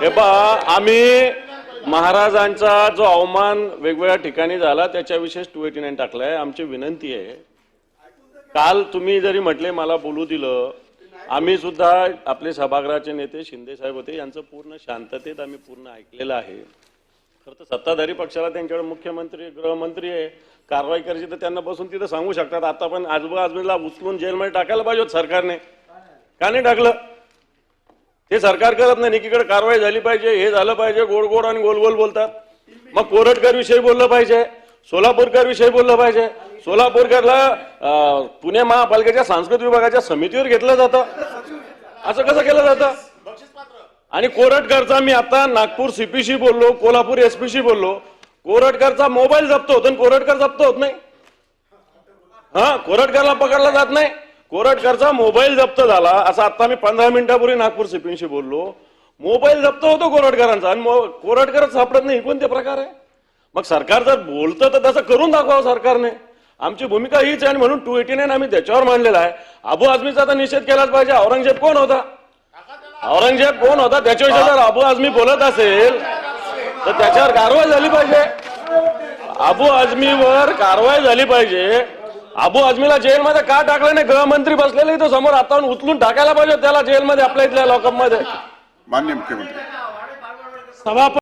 हे पहा आम्ही महाराजांचा जो अवमान वेगवेगळ्या ठिकाणी झाला त्याच्याविषयी टू एटी नाईन टाकलाय. आमची विनंती आहे. काल तुम्ही जरी म्हटले मला बोलू दिलं आम्ही सुद्धा आपले सभागृहाचे नेते शिंदे साहेब होते यांचं पूर्ण शांततेत आम्ही पूर्ण ऐकलेलं आहे. खरं तर सत्ताधारी पक्षाला त्यांच्याकडे मुख्यमंत्री गृहमंत्री आहे. कारवाई करायची तर त्यांना बसून तिथं सांगू शकतात. आता पण आजोबा आजूबाजूला उचलून जेलमध्ये टाकायला पाहिजे सरकारने. का नाही टाकलं? ते सरकार करत नाही एकीकडे कारवाई झाली पाहिजे हे झालं पाहिजे गोड गोड आणि गोल गोल बोलतात. मग कोरटकर विषयी बोललं पाहिजे सोलापूरकर विषयी बोललं पाहिजे. सोलापूरकरला पुणे महापालिकेच्या सांस्कृतिक विभागाच्या समितीवर घेतलं जातं. असं कसं केलं जातं? आणि कोरटकरचा मी आता नागपूर सीपीशी बोललो कोल्हापूर एसपीशी बोललो. कोरटकरचा मोबाईल जप्त होतो आणि कोरटकर जप्त होत नाही. हा कोरटकरला पकडला जात नाही. कोरटकरचा मोबाईल जप्त झाला. असं आता मी पंधरा मिनिटापूर्वी नागपूर सिपींशी बोललो. मोबाईल जप्त होतो कोरटकरांचा आणि मो- कोरटकरच सापडत नाही. कोणते प्रकार आहे? मग सरकार जर बोलतं तर तसं करून दाखवावं सरकारने. आमची भूमिका हीच आहे आणि म्हणून टू एटी नाईन आम्ही त्याच्यावर मांडलेला आहे. अबू आझमीचा तर निषेध केलाच पाहिजे. औरंगजेब कोण होता? औरंगजेब कोण होता? त्याच्याविषयी जर अबू आझमी बोलत असेल तर त्याच्यावर कारवाई झाली पाहिजे. अबू आझमीवर कारवाई झाली पाहिजे. अबू आझमीला जेलमध्ये का टाकलं नाही? गृहमंत्री बसलेले तो समोर आता उचलून टाकायला पाहिजे त्याला जेलमध्ये आपल्या इथल्या लॉकअपमध्ये. मान्य मुख्यमंत्री. सभापती